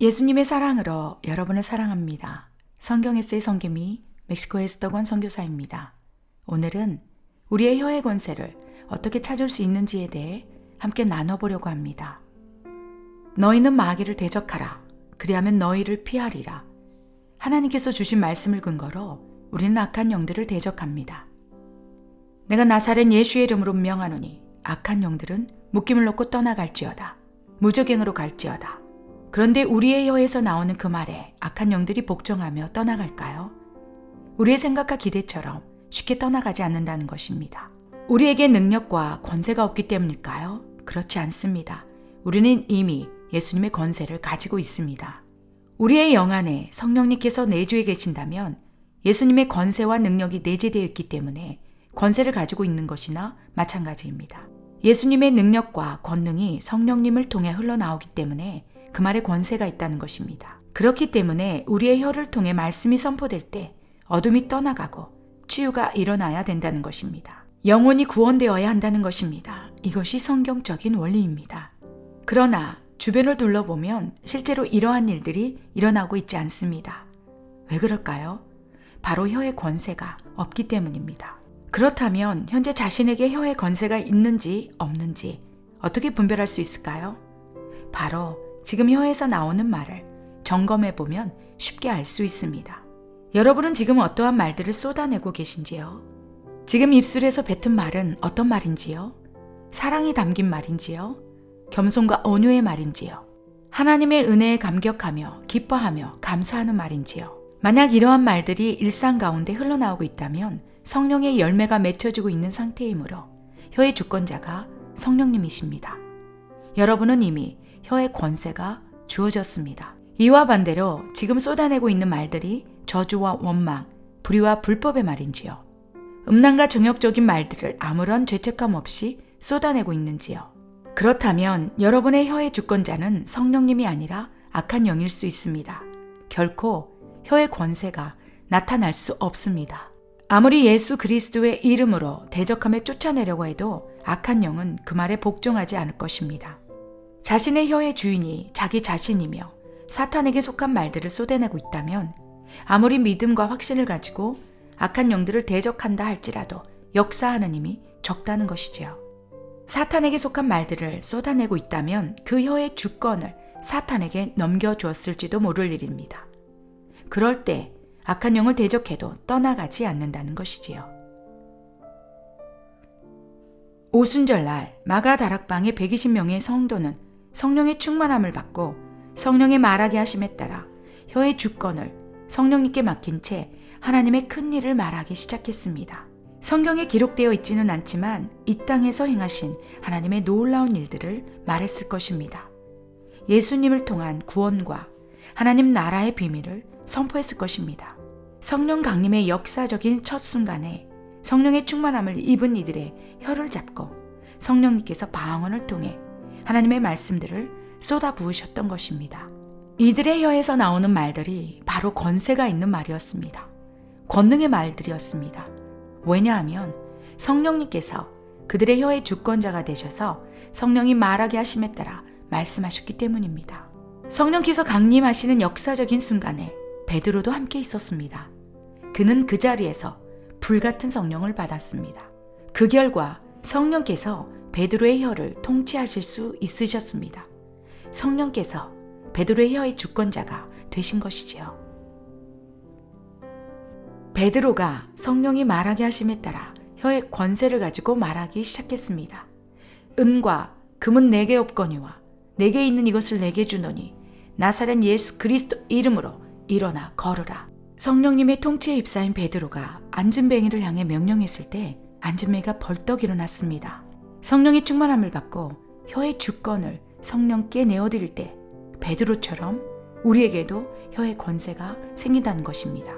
예수님의 사랑으로 여러분을 사랑합니다. 성경 에세이 성김이 멕시코 에스더권 선교사입니다. 오늘은 우리의 혀의 권세를 어떻게 찾을 수 있는지에 대해 함께 나눠보려고 합니다. 너희는 마귀를 대적하라. 그리하면 너희를 피하리라. 하나님께서 주신 말씀을 근거로 우리는 악한 영들을 대적합니다. 내가 나사렛 예수의 이름으로 명하노니 악한 영들은 묶임을 놓고 떠나갈지어다. 무적행으로 갈지어다. 그런데 우리의 혀에서 나오는 그 말에 악한 영들이 복종하며 떠나갈까요? 우리의 생각과 기대처럼 쉽게 떠나가지 않는다는 것입니다. 우리에게 능력과 권세가 없기 때문일까요? 그렇지 않습니다. 우리는 이미 예수님의 권세를 가지고 있습니다. 우리의 영 안에 성령님께서 내주해 계신다면 예수님의 권세와 능력이 내재되어 있기 때문에 권세를 가지고 있는 것이나 마찬가지입니다. 예수님의 능력과 권능이 성령님을 통해 흘러나오기 때문에 그 말에 권세가 있다는 것입니다. 그렇기 때문에 우리의 혀를 통해 말씀이 선포될 때 어둠이 떠나가고 치유가 일어나야 된다는 것입니다. 영혼이 구원되어야 한다는 것입니다. 이것이 성경적인 원리입니다. 그러나 주변을 둘러보면 실제로 이러한 일들이 일어나고 있지 않습니다. 왜 그럴까요? 바로 혀의 권세가 없기 때문입니다. 그렇다면 현재 자신에게 혀의 권세가 있는지 없는지 어떻게 분별할 수 있을까요? 바로 지금 혀에서 나오는 말을 점검해 보면 쉽게 알 수 있습니다. 여러분은 지금 어떠한 말들을 쏟아내고 계신지요? 지금 입술에서 뱉은 말은 어떤 말인지요? 사랑이 담긴 말인지요? 겸손과 온유의 말인지요? 하나님의 은혜에 감격하며 기뻐하며 감사하는 말인지요? 만약 이러한 말들이 일상 가운데 흘러나오고 있다면 성령의 열매가 맺혀지고 있는 상태이므로 혀의 주권자가 성령님이십니다. 여러분은 이미 혀의 권세가 주어졌습니다. 이와 반대로 지금 쏟아내고 있는 말들이 저주와 원망, 불의와 불법의 말인지요. 음란과 정욕적인 말들을 아무런 죄책감 없이 쏟아내고 있는지요. 그렇다면 여러분의 혀의 주권자는 성령님이 아니라 악한 영일 수 있습니다. 결코 혀의 권세가 나타날 수 없습니다. 아무리 예수 그리스도의 이름으로 대적함에 쫓아내려고 해도 악한 영은 그 말에 복종하지 않을 것입니다. 자신의 혀의 주인이 자기 자신이며 사탄에게 속한 말들을 쏟아내고 있다면 아무리 믿음과 확신을 가지고 악한 영들을 대적한다 할지라도 역사하는 힘이 적다는 것이지요. 사탄에게 속한 말들을 쏟아내고 있다면 그 혀의 주권을 사탄에게 넘겨주었을지도 모를 일입니다. 그럴 때 악한 영을 대적해도 떠나가지 않는다는 것이지요. 오순절날 마가 다락방의 120명의 성도는 성령의 충만함을 받고 성령의 말하게 하심에 따라 혀의 주권을 성령님께 맡긴 채 하나님의 큰 일을 말하기 시작했습니다. 성경에 기록되어 있지는 않지만 이 땅에서 행하신 하나님의 놀라운 일들을 말했을 것입니다. 예수님을 통한 구원과 하나님 나라의 비밀을 선포했을 것입니다. 성령 강림의 역사적인 첫 순간에 성령의 충만함을 입은 이들의 혀를 잡고 성령님께서 방언을 통해 하나님의 말씀들을 쏟아 부으셨던 것입니다. 이들의 혀에서 나오는 말들이 바로 권세가 있는 말이었습니다. 권능의 말들이었습니다. 왜냐하면 성령님께서 그들의 혀의 주권자가 되셔서 성령이 말하게 하심에 따라 말씀하셨기 때문입니다. 성령께서 강림하시는 역사적인 순간에 베드로도 함께 있었습니다. 그는 그 자리에서 불같은 성령을 받았습니다. 그 결과 성령께서 베드로의 혀를 통치하실 수 있으셨습니다. 성령께서 베드로의 혀의 주권자가 되신 것이지요. 베드로가 성령이 말하게 하심에 따라 혀의 권세를 가지고 말하기 시작했습니다. 은과 금은 내게 없거니와 내게 있는 이것을 내게 주노니 나사렛 예수 그리스도 이름으로 일어나 걸으라. 성령님의 통치에 입사인 베드로가 안진뱅이를 향해 명령했을 때 안진뱅이가 벌떡 일어났습니다. 성령의 충만함을 받고 혀의 주권을 성령께 내어드릴 때 베드로처럼 우리에게도 혀의 권세가 생긴다는 것입니다.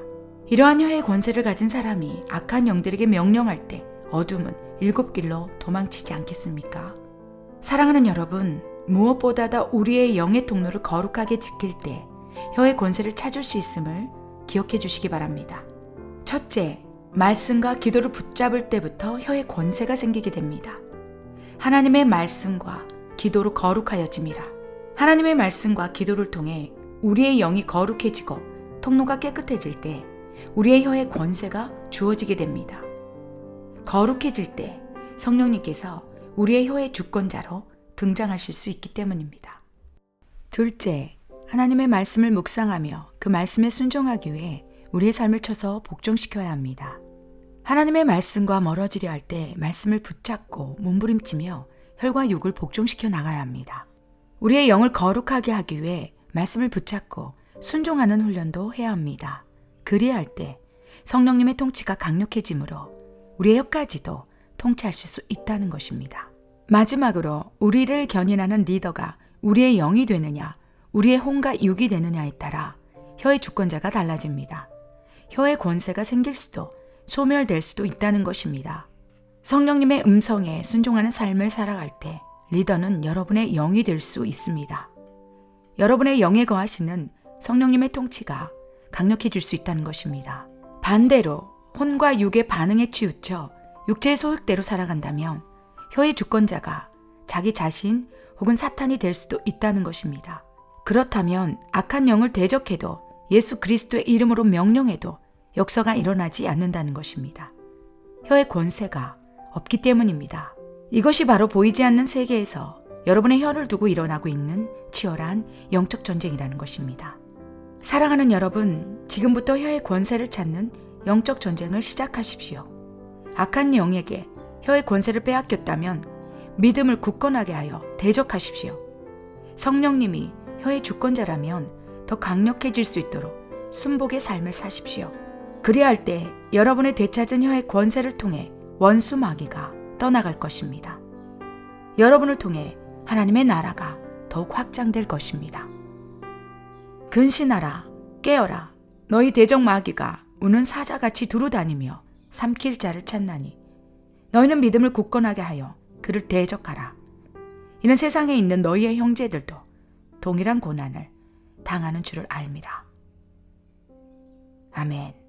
이러한 혀의 권세를 가진 사람이 악한 영들에게 명령할 때 어둠은 일곱 길로 도망치지 않겠습니까? 사랑하는 여러분, 무엇보다 도 우리의 영의 통로를 거룩하게 지킬 때 혀의 권세를 찾을 수 있음을 기억해 주시기 바랍니다. 첫째, 말씀과 기도를 붙잡을 때부터 혀의 권세가 생기게 됩니다. 하나님의 말씀과 기도로 거룩하여짐이라. 하나님의 말씀과 기도를 통해 우리의 영이 거룩해지고 통로가 깨끗해질 때 우리의 혀의 권세가 주어지게 됩니다. 거룩해질 때 성령님께서 우리의 혀의 주권자로 등장하실 수 있기 때문입니다. 둘째, 하나님의 말씀을 묵상하며 그 말씀에 순종하기 위해 우리의 삶을 쳐서 복종시켜야 합니다. 하나님의 말씀과 멀어지려 할 때 말씀을 붙잡고 몸부림치며 혈과 육을 복종시켜 나가야 합니다. 우리의 영을 거룩하게 하기 위해 말씀을 붙잡고 순종하는 훈련도 해야 합니다. 그리할 때 성령님의 통치가 강력해지므로 우리의 혀까지도 통치하실 수 있다는 것입니다. 마지막으로 우리를 견인하는 리더가 우리의 영이 되느냐, 우리의 혼과 육이 되느냐에 따라 혀의 주권자가 달라집니다. 혀의 권세가 생길 수도 소멸될 수도 있다는 것입니다. 성령님의 음성에 순종하는 삶을 살아갈 때 리더는 여러분의 영이 될 수 있습니다. 여러분의 영에 거하시는 성령님의 통치가 강력해질 수 있다는 것입니다. 반대로 혼과 육의 반응에 치우쳐 육체의 소욕대로 살아간다면 혀의 주권자가 자기 자신 혹은 사탄이 될 수도 있다는 것입니다. 그렇다면 악한 영을 대적해도 예수 그리스도의 이름으로 명령해도 역사가 일어나지 않는다는 것입니다. 혀의 권세가 없기 때문입니다. 이것이 바로 보이지 않는 세계에서 여러분의 혀를 두고 일어나고 있는 치열한 영적 전쟁이라는 것입니다. 사랑하는 여러분, 지금부터 혀의 권세를 찾는 영적 전쟁을 시작하십시오. 악한 영에게 혀의 권세를 빼앗겼다면 믿음을 굳건하게 하여 대적하십시오. 성령님이 혀의 주권자라면 더 강력해질 수 있도록 순복의 삶을 사십시오. 그리할 때 여러분의 되찾은 혀의 권세를 통해 원수 마귀가 떠나갈 것입니다. 여러분을 통해 하나님의 나라가 더욱 확장될 것입니다. 근신하라, 깨어라, 너희 대적 마귀가 우는 사자같이 두루 다니며 삼킬 자를 찾나니 너희는 믿음을 굳건하게 하여 그를 대적하라. 이는 세상에 있는 너희의 형제들도 동일한 고난을 당하는 줄을 알미라. 아멘.